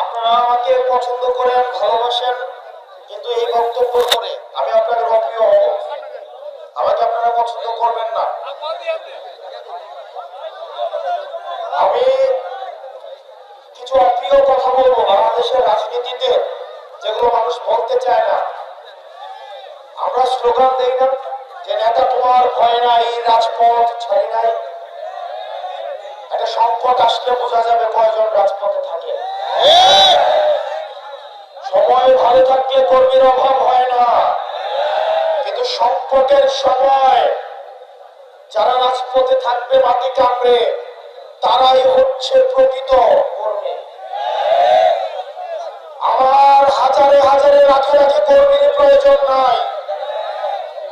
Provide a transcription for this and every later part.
আপনারা আমাকে পছন্দ করেন, ভালোবাসেন, কিন্তু এই বক্তব্য করে আমি আপনাদের অপ্রিয় হব। আমাকে আপনারা পছন্দ করবেন না। আমি কিছু অপ্রিয় কথা বলব। বাংলাদেশের রাজনীতিতে যেগুলো মানুষ বলতে চায় না, আমরা স্লোগান দেই না যে, নেতা তোমার ভয় নাই, রাজপথ ছাড়ি নাই। সংকট আসলে বোঝা যাবে কয়জন রাজপথে থাকে। সময় ভালো থাকলে কর্মীর অভাব হয় না। কিন্তু সংকটের সময় যারা রাজপথে থাকবে মাটি কামড়ে, তারাই হচ্ছে প্রকৃত কর্মী। আমার হাজারে হাজারে লাখে লাখে কর্মীর প্রয়োজন নাই।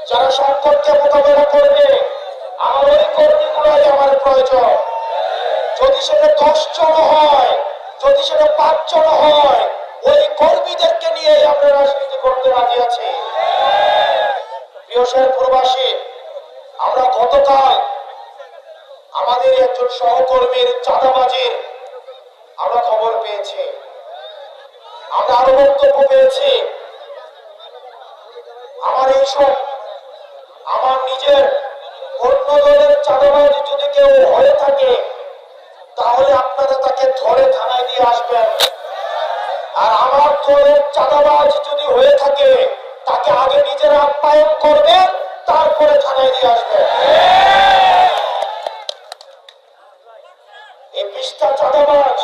যারা সংকটকে মোকাবেলা করবে, আমার ওই কর্মীগুলোই আমার প্রয়োজন। যদি সেটা দশ জন হয়, যদি সেটা পাঁচ জন হয়, ওই কর্মীদেরকে নিয়ে আমরা রাজনীতি করতে রাজি আছি। প্রবাসী, আমরা গতকাল আমাদের একজন সহকর্মীর চাঁদাবাজির আমরা খবর পেয়েছি। আমরা আরও বক্তব্য পেয়েছি। আমার এইসব, আমার নিজের অন্য দলের চাঁদাবাজি যদি কেউ হয়ে থাকে তাহলে আপনারা তাকে ধরে থানায় দিয়ে আসবেন। আর আমার দলের চাঁদাবাজ যদি হয়ে থাকে, তাকে আগে নিজের আপ্যায়ন করবেন তারপরে থানায় দিয়ে আসবেন এই চাঁদাবাজ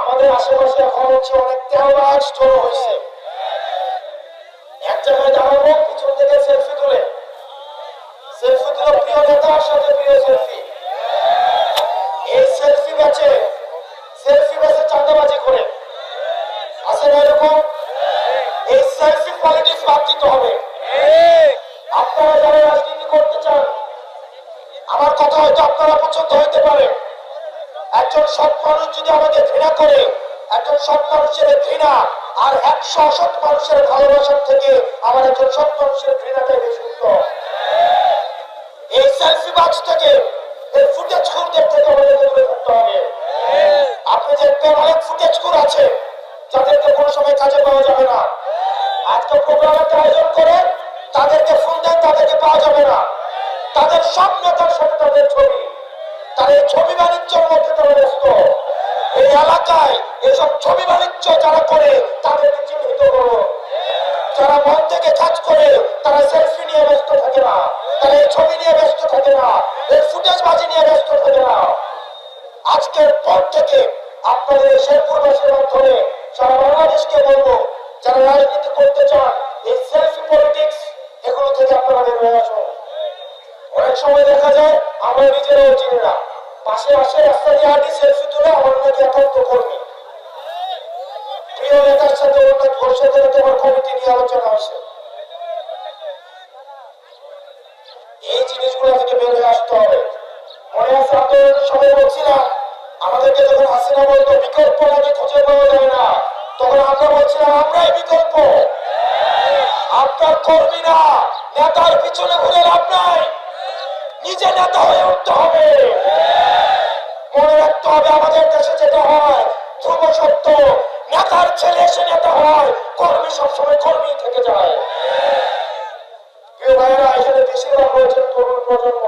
আমাদের আশেপাশে এখন হচ্ছে অনেক তেলবাজ জড়ো হয়েছে। এক জায়গায় দাঁড়াবো, পিছন থেকে সেলফি তুলে। সেলফি তুলে প্রিয় নেতার সাথে প্রিয় সেলফি। সেলফি সেলফি ব্যাচে চাঁদাবাজি করে। আছে এরকম? এই সেলফি পলিটিক্স বাদ হবে। আপনারা যারা রাজনীতি করতে চান, আমার কথা হয়তো আপনারা পছন্দ হইতে পারে। একজন সৎ মানুষ যদি আমাকে ঘৃণা করে, একজন সৎ মানুষের ঘৃণা আর একশো অসৎ মানুষের ভালোবাসার থেকে আমার একজন সৎ মানুষের ঘৃণাটাই বেশি এই সেলফি বাক্স থেকে ফুটেজ খুরদের থেকে আমাদেরকে দূরে করে, তাদেরকে এই এলাকায় এসব ছবি বাণিজ্য যারা করে, তাদেরকে চিহ্নিত মন থেকে কাজ করে, তারা সেলফি নিয়ে ব্যস্ত থাকে না। তারা এই ছবি নিয়ে অনেক সময় দেখা যায় আমরা নিজেরাও চিনি না। পাশে আসে রাস্তা দিয়ে আলোচনা হয়েছে এই জিনিসগুলো থেকে বের হয়ে আসতে হবে। মনে আছে বলতো, বিকল্প নাকি খুঁজে পাওয়া যায় না, তখন আমরা বলছিলাম, আমরাই বিকল্প। আপনার কর্মী না নেতার পিছনে ঘুরে লাভ নাই। নেতা হয়ে উঠতে হবে। মনে রাখতে হবে আমাদের দেশে যেটা হয়, ধ্রুব সত্য। নেতার ছেলে এসে হয়, কর্মী সবসময় কর্মী থেকে যায়। প্রিয় ভাইয়েরা এখানে বেশিরভাগ রয়েছেন তরুণ প্রজন্ম।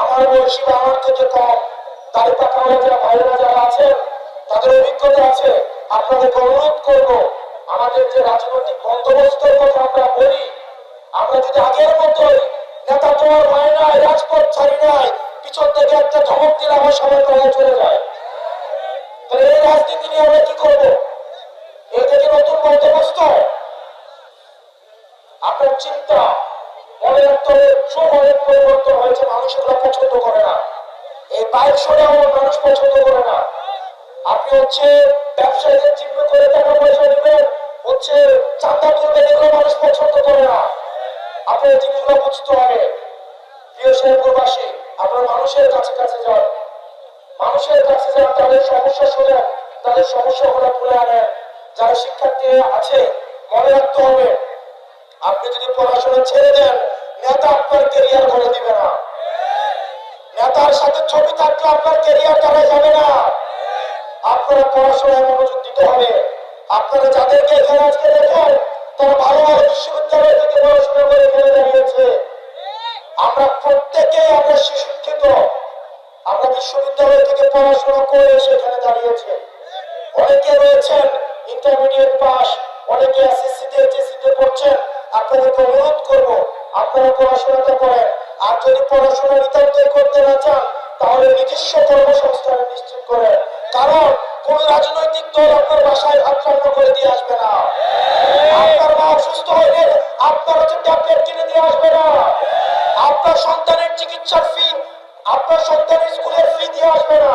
আমার বয়সী আমার থেকে কম। দাড়ি পাকাওয়ালা যারা ভাইয়েরা যারা আছেন, তাদের অভিজ্ঞতা আছে। আপনাদেরকে অনুরোধ করব, আমাদের যে রাজনৈতিক বন্দোবস্তের কথা আমরা বলি, আমরা যদি আগের মতোই নেতা তোমার ভয় নাই, রাজপথ ছাড়ি নাই, পিছন থেকে একটা ধমক দিলে আমার সবাই তলায় চলে যায়। তাহলে এই রাজনীতি নিয়ে আমরা কি করব? এটা কি নতুন বন্দোবস্ত আপনার চিন্তা মনে রাখতে হবে সময়ের পরিবর্তন হয়েছে মানুষ এগুলো পছন্দ করে না। এই বাইক সরে আমার মানুষ পছন্দ করে না। আপনি হচ্ছে ব্যবসায়ীদের চিহ্ন করে টাকা পয়সা দিবেন, হচ্ছে চান্দা তুলবেন এগুলো মানুষ পছন্দ করে না। আপনার জিনিসগুলো বুঝতে হবে। প্রিয় শেরপুরবাসী, আপনার মানুষের কাছে কাছে যান। মানুষের কাছে যান, তাদের সমস্যা শোনেন। তাদের সমস্যাগুলো তুলে আনেন। যারা শিক্ষার্থী আছে, মনে রাখতে হবে আপনি যদি পড়াশোনা ছেড়ে দেন, নেতা আপনার কেরিয়ার করে দিবে না। নেতার সাথে ছবি থাকলে আপনার কেরিয়ার করা যাবে না। আপনারা পড়াশোনায় মনোযোগ দিতে হবে। আপনারা যাদেরকে এখানে আজকে দেখেন, তারা ভালো ভালো বিশ্ববিদ্যালয় থেকে পড়াশোনা করে এখানে দাঁড়িয়েছে। আমরা প্রত্যেকেই আমরা শিক্ষিত আমরা বিশ্ববিদ্যালয় থেকে পড়াশোনা করে সেখানে দাঁড়িয়েছে। অনেকে রয়েছেন ইন্টারমিডিয়েট পাস অনেকে এসএসসি তে এইচএসসি তে পড়ছেন। আপনাদেরকে অনুরোধ করব, আপনারা পড়াশোনাটা করেন। আর যদি পড়াশোনা নিতান্তই করতে না চান, তাহলে নিজস্ব কর্মসংস্থান নিশ্চিত করেন। কারণ কোন রাজনৈতিক দল আপনার বাসায় রান্না করে দিয়ে আসবে না। আপনার মা অসুস্থ হইলে আপনার হচ্ছে ট্যাবলেট কিনে দিয়ে আসবে না। আপনার সন্তানের চিকিৎসার ফি আপনার সন্তানের স্কুলের ফি দিয়ে আসবে না।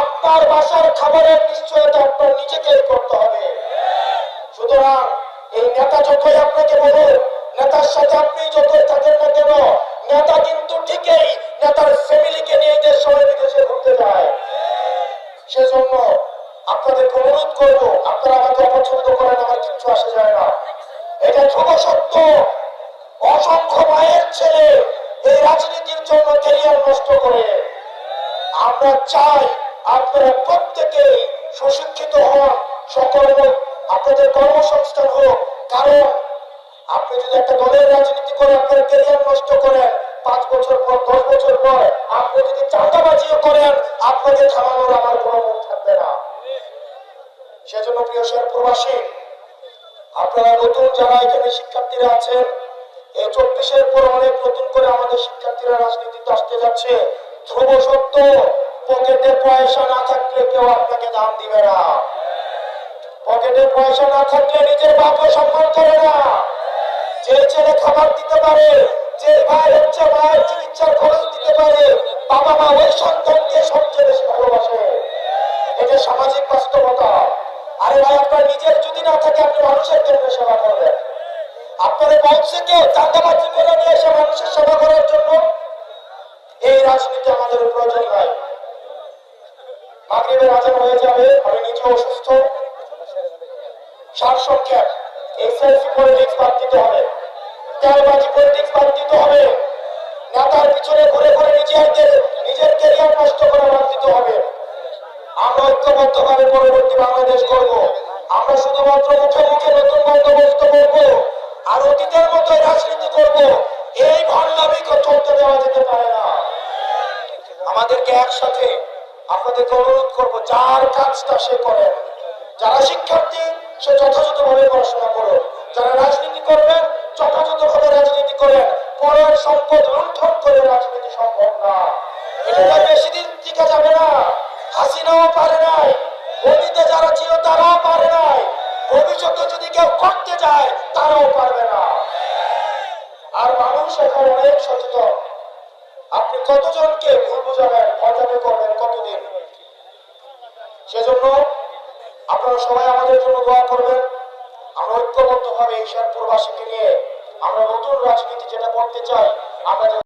আপনার বাসার খাবারের নিশ্চয়তা আপনার নিজেকেই করতে হবে। সুতরাং এই নেতা যতই আপনাকে বলুন নেতার সাথে আপনি যতই থাকেন না কেন, নেতা কিন্তু ঠিকই নেতার ফ্যামিলিকে নিয়ে দেশ সময় বিদেশে ঘুরতে যায়। সেজন্য আপনাদেরকে অনুরোধ করব, আপনারা আমাকে অপছন্দ করেন, আমার কিচ্ছু আসে যায় না। এটা ধ্রুব সত্য। অসংখ্য মায়ের ছেলে এই রাজনীতির জন্য ক্যারিয়ার নষ্ট করে। আমরা চাই আপনারা প্রত্যেকেই সুশিক্ষিত হন, সকল আপনাদের কর্মসংস্থান হোক, কারণ আপনি যদি একটা দলের রাজনীতি করে আপনার ক্যারিয়ার নষ্ট করেন, পাঁচ বছর পর, দশ বছর পর আপনি যদি চাঁদাবাজিও করেন, আপনাকে থামানোর আমার কোনো মুখ থাকবে না। সেজন্য প্রিয় শের প্রবাসী, আপনারা নতুন যারা এখানে শিক্ষার্থীরা আছেন, এই চব্বিশের পর অনেক নতুন করে আমাদের শিক্ষার্থীরা রাজনীতিতে আসতে যাচ্ছে। ধ্রুব সত্য, পকেটে পয়সা না থাকলে কেউ আপনাকে দাম দিবে না। পকেটে পয়সা না থাকলে নিজের বাপও সম্মান করে না। যে ছেলে খাবার দিতে পারে, যে ভাই হচ্ছে মায়ের চিকিৎসার খরচ দিতে পারে, বাবা মা ওই সন্তানকে সবচেয়ে বেশি ভালোবাসে। এটা সামাজিক বাস্তবতা। আরে ভাই, আপনার নিজের যদি না থাকে, আপনি মানুষের জন্য সেবা করবেন। আপনাদের বলছে কেউ চাঁদাবাজি করে নিয়ে এসে মানুষের সেবা করার জন্য এই রাজনীতি আমাদের প্রয়োজন হয়। মাগরিবের আজান হয়ে যাবে আমি নিজে অসুস্থ। সার এই সেলফি পলিটিক্স বাদ দিতে হবে। তেলবাজি পলিটিক্স বাদ দিতে হবে। নেতার পিছনে ঘুরে ঘুরে নিজেদের, নিজের ক্যারিয়ার নষ্ট করা বাদ দিতে হবে। আমরা ঐক্যবদ্ধ ভাবে পরবর্তী বাংলাদেশ করব। আমরা শুধুমাত্র মুখে মুখে নতুন বন্দোবস্ত করব আর অতীতের মতো রাজনীতি করব। এই ভণ্ডামি চলতে দেওয়া যেতে পারে না। আমাদেরকে একসাথে আপনাদেরকে অনুরোধ করব, যার কাজটা সে করেন। যারা শিক্ষার্থী সে যথাযথভাবে পড়াশোনা করুন যারা রাজনীতি করবেন, যথাযথভাবে রাজনীতি করেন। পরের সম্পদ লুণ্ঠন করে রাজনীতি সম্ভব না। এটা বেশি দিন টিকা যাবে না। হাসিনাও পারে নাই। অতীতে যারা ছিল, তারাও পারে নাই। ভবিষ্যতে যদি কেউ করতে যায়, তারাও পারবে না। আর মানুষ এখন অনেক সচেতন। আপনি কতজনকে ভুল বুঝাবেন ভজাবে করবেন কতদিন? সেজন্য আপনারা সবাই আমাদের জন্য দোয়া করবেন। আমরা ঐক্যবদ্ধ ভাবে এই প্রবাসীকে নিয়ে আমরা নতুন রাজনীতি যেটা করতে চাই, আমরা